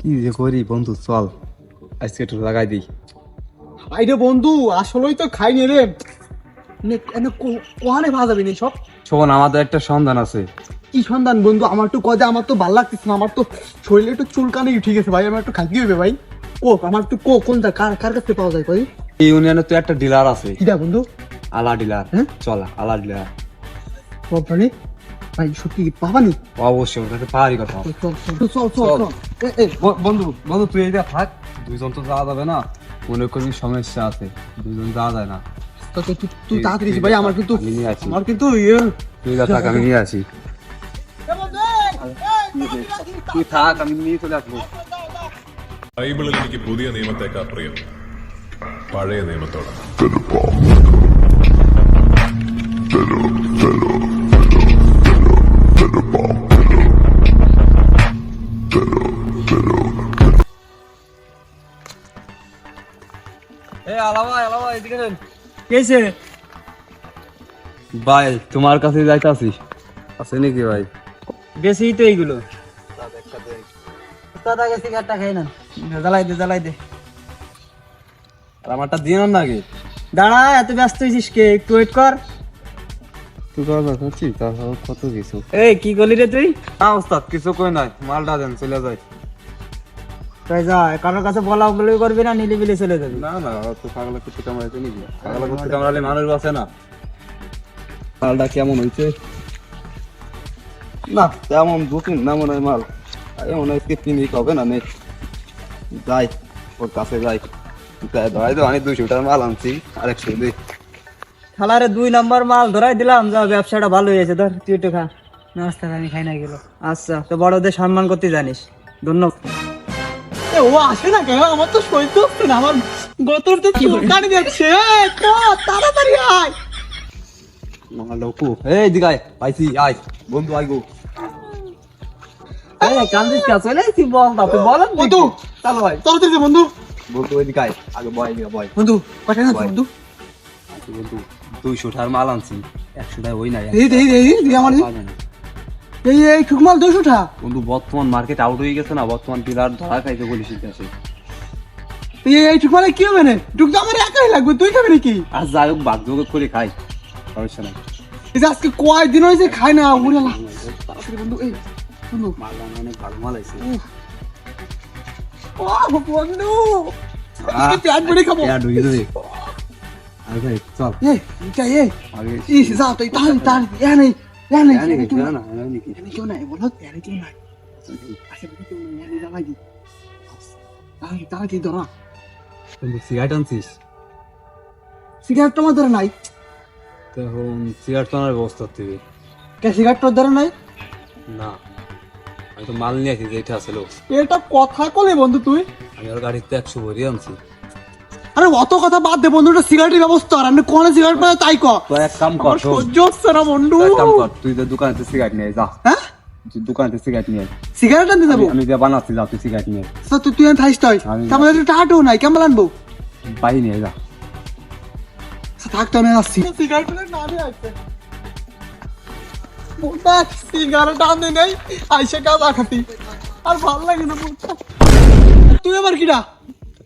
কি যে করি বন্ধু চল। আজকে একটু লাগাই দিই। আইরে বন্ধু আসলেই তো খাইনি রে। কোহানে ভাজাবি নি সব? শোন আমাদের একটা সন্ধান আছে। কি সন্ধান বন্ধু? আমার তো কজা আমার তো ভালো লাগতেছে না আমার তো শরীরে একটু চুলকানি ঠিক আছে ভাই আমার একটু খাইতে হবে ভাই। ও আমার তো কো কোনটা কার কার কাছে পাওয়া যায় কই? এই ইউনিয়নে তো একটা ডিলার আছে। কিটা বন্ধু? আলা ডিলার। হ্যাঁ? চল আলা ডিলার। কোম্পানি ভাই সত্যি কি পাবানি অবশ্যই ওটাতে পাহাড়ি কথা চল চল চল চল চল এ, এ, ব- বন্ধু বন্ধু তুই এইটা থাক দুইজন তো যাওয়া যাবে না মনে করবি সমস্যা আছে দুইজন যাওয়া যায় না তো তো তুই তুই তাড়াতাড়ি এসে ভাই আমার কিন্তু আমি নিয়ে আছি। আমার কিন্তু ইয়ে তুই যা থাক আমি নিয়ে আসি তুই থাক আমি নিয়ে চলে আসবো ബൈബിളിൽ എനിക്ക് പുതിയ നിയമത്തെക്കാൾ പ്രിയം പഴയ നിയമത്തോട് কেছে ভাই তোমার কাছে যাইতাছি আছে নাকি ভাই? বেশি তো এইগুলো। দাদা গেছে গাটটা খাই না জ্বালাই দে জ্বালাই দে। আর আমারটা দিয়ে না নাকি দাঁড়া এত ব্যস্ত হয়েছিস কে? একটু ওয়েট কর। তুই কথা খাচ্ছি তারপর কত কিছু? এই কি করলি রে তুই? না ওস্তাদ কিছু কই নাই মালটা দেন চলে যাই। তাই যা কারোর কাছে বলা বলে করবি না নিলে চলে যাবি। না না তো পাগলা কুত্তে কামড়াইছে নাকি পাগলা কুত্তে কামড়ালে মানুষ বাঁচে না। মালটা কেমন হইছে? না তেমন বুকিং না মনে হয় মাল। আরে মনে হয় কিনে হবে না নে। যাই ওর কাছে যাই। তাই ধরাই তো টাকার মাল আনছি আরেকশো দিই খালারে দুই নাম্বার মাল ধরাই দিলাম যা ব্যবসাটা ভালো হয়েছে ধর তুই একটু খা। নাস্তা আমি খাই না গেল। আচ্ছা তো বড়দের সম্মান করতে জানিস। ধন্যবাদ। ও আসে না কেন? আমার তো সহ্য হচ্ছে না। আমার গতর তো চুলকানি যাচ্ছে তাড়াতাড়ি আয়। লোকু এই দিগাই পাইছি আয় বন্ধু আই গো। এই কান্দিস কা? চলে তুই বল না তুই বল বন্ধু চলো ভাই। তাড়াতাড়ি বন্ধু। বন্ধু ওই দিগাই আগে বয় দিগা বয়। বন্ধু কটা না বন্ধু? বন্ধু দুইশো টাকার মাল আনছি। একশো টাকা ওই নাই এই এই এই এই আমার। এই এই ঠুকমাল দুশো টাকা। বন্ধু বর্তমান মার্কেট আউট হয়ে গেছে না? বর্তমান ডিলার ধরা খাইতে বলি শিখতেছে এই এই ঠুকমালে কি হবে না ঠুক তো আমার একাই লাগবে তুই খাবি নাকি? আর যাই হোক বাঘ যোগ করে খাই। সমস্যা নাই। এই যে আজকে কয় দিন হয়েছে খাই না উড়ে না বন্ধু এই বন্ধু। মাল অনেক ভালো মাল আছে ও বন্ধু। খাব। ঢুকে যাবে। আরে ভাই চল। এই এটা এই। আগে ইস তাহলে তাহলে এ নেই। কেউ নাই বলো নাই আশেপাশে নাই জ্বালাই দি ধরা সিগারেট আনছিস সিগারেট তোমার ধরে নাই তখন সিগারেট তো আনার ব্যবস্থা কে সিগারেট তোর ধরে নাই না আমি তো মাল নিয়ে আসি যেটা আছে লোক এটা কথা কলে বন্ধু তুই আমি ওর গাড়িতে একশো ভরি আনছি আরে অত কথা বাদ দে বন্ধু এটা সিগারেটের ব্যবস্থা। আর আমি কোন সিগারেট পাই তাই ক তো এক কাম কর সহ্য হচ্ছে না বন্ধু। এক কাম কর তুই তো দোকানে সিগারেট নিয়ে যা। হ্যাঁ? দোকানে সিগারেট নিয়ে সিগারেট আনতে যাব? আমি- যা বানাচ্ছি যা তুই সিগারেট নিয়ে। তো তুই তুই থাইস তাই। তারপরে একটু টাহাটেও নাই কেমন আনব? বাই নিয়ে যা। থাকতে আমি আসছি। সিগারেট না দিয়ে আসছে। মোটা সিগারেট আনতে নেই আইসে কাজ আখাতি আর ভালো লাগে না মোটা তুই আবার কিরা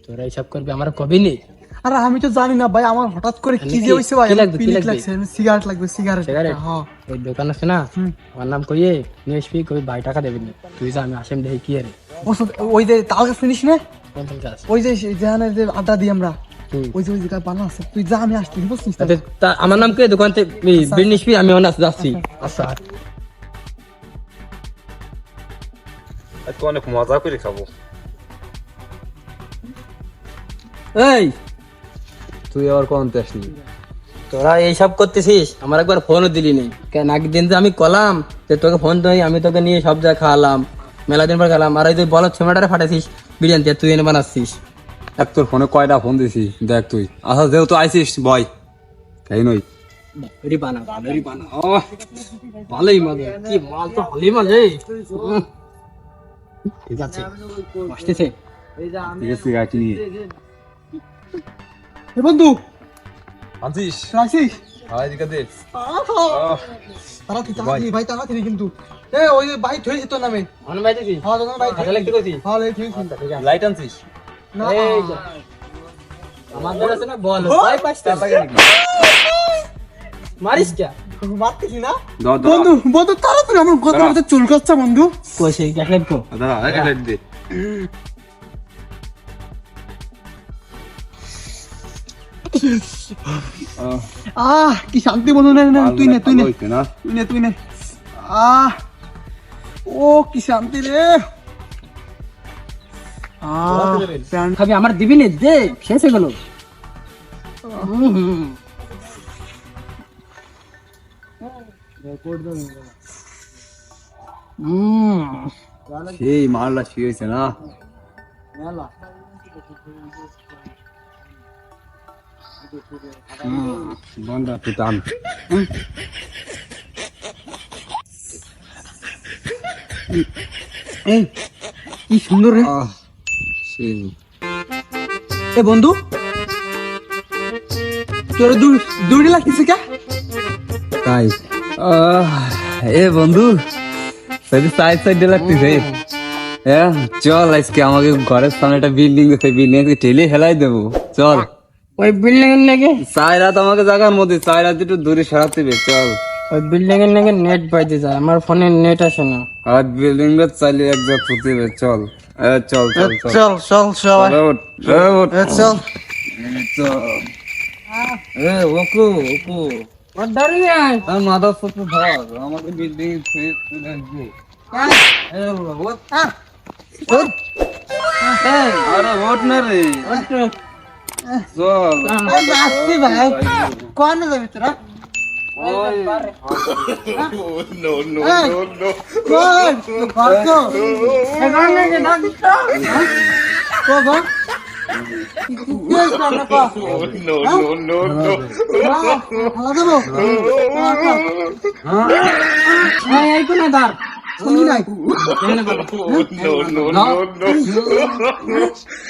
তোরা হিসাব করবি আমার কবি নেই। আরে আমি তো জানি না ভাই আমার হঠাৎ করে কি যে হইছে ভাই? লাগবে, কি? লাগছে সিগারেট লাগবে সিগারেট সিগারেট? হ্যাঁ। ওই দোকান আছে না? আমার নাম কইয়ে নিয়ে আসবি কবি বাই টাকা দেবেন না। তুই যা আমি আসেম দেখি কি আরে। ওই যে তাল গাছ চিনিস না? ওই যে যেখানে যে আড্ডা দিই আমরা ওই যে ওই জায়গায় বানা আছে তুই যা আমি আসছি বুঝছিস তো? তাতে তা- আমার নাম কে দোকানতে থেকে বিল নিসবি আমি অনাস যাচ্ছি। আচ্ছা। আজকে অনেক মজা করে খাব। এই তুই আবার কোন আসলি তোরা এইসব করতেছিস? আমার একবার ফোনও দিলি নেই কেন একদিন যে আমি কলাম যে তোকে ফোন দিই আমি তোকে নিয়ে সব জায়গায় খাওয়ালাম মেলা দিন পর খেলাম আর ওই যে বলো ছেমাটারে ফাটাছিস বিরিয়ানি দিয়ে তুই এনে বানাচ্ছিস। এক তোর ফোনে কয়টা ফোন দিছি দেখ তুই। আচ্ছা যেহেতু আইসিস বয় তাই নই বানা ভালোই বানা। ও ভালোই মজা কি মাল তো ভালোই মজা ঠিক আছে আসতেছে। ঠিক আছে গাড়ি নিয়ে। এ বন্ধু। আনছিস? রাখছিস হয় এদিকে দে। তাড়াতাড়ি তাড়াতাড়ি ভাই তাড়াতাড়ি কিন্তু। এ ওই বাইক ধরেছি তোর নামে। মনে পাইতেছি হ্যাঁ তোর লাগতে কইছি। হ্যাঁ হয়েছি লাইট আনছিস? না। এই আমাদের আছে না বল ভাই পাঁচটা মারিস কে? মারতেছি না? বন্ধু বন্ধু তাড়াতাড়ি আমার কথা কথা চুলকাচ্ছে বন্ধু। কইছে তো এক লাইট দে। আহ কি শান্তি বন্ধু নে নে, তুই নে তুই নে। তুই নে তুই নে। আহ ও কি শান্তি রে। আহ খাবি আমার দিবি নে দে শেষ হয়ে গেল। সেই মালটা শুয়েছে না? বন্ধা এই কি সুন্দর রে। এ বন্ধু তোর দৌড়ি লাগতেছে কে? তাই। আহ, এ বন্ধু সেদিন সাইড সাইডে লাগতেছে। হ্যাঁ চল আজকে আমাকে ঘরের সামনে একটা বিল্ডিং আছে বিল্ডিং ঠেলে হেলাই দেবো। চল। ওই বিল্ডিং এর নাকি চাই রাত আমাকে জায়গার মধ্যে চাই রাত একটু দূরে সরাতে চল। ওই বিল্ডিং এর নাকি নেট পাইতে যায় আমার ফোনে নেট আসে না। আর বিল্ডিং এর চাইলে এক জায়গা ফুটে চল। এ, চল চল চল। চল চল সবাই। এ, এ। চল। চল। এ ওকু ওকু। ওর দাঁড়ি নাই। আর মাথা ফুটে ধর আমাকে বিল্ডিং তুলে আসবে আরে ওঠ না রে। চল আসছি ভাই কোন যাবি তোরা ওই এই এই কোন দাঁড়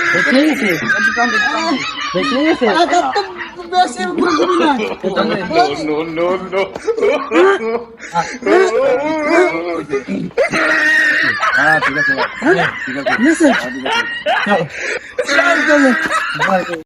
ঠিক আছে ঠিক আছে। ঠিক আছে।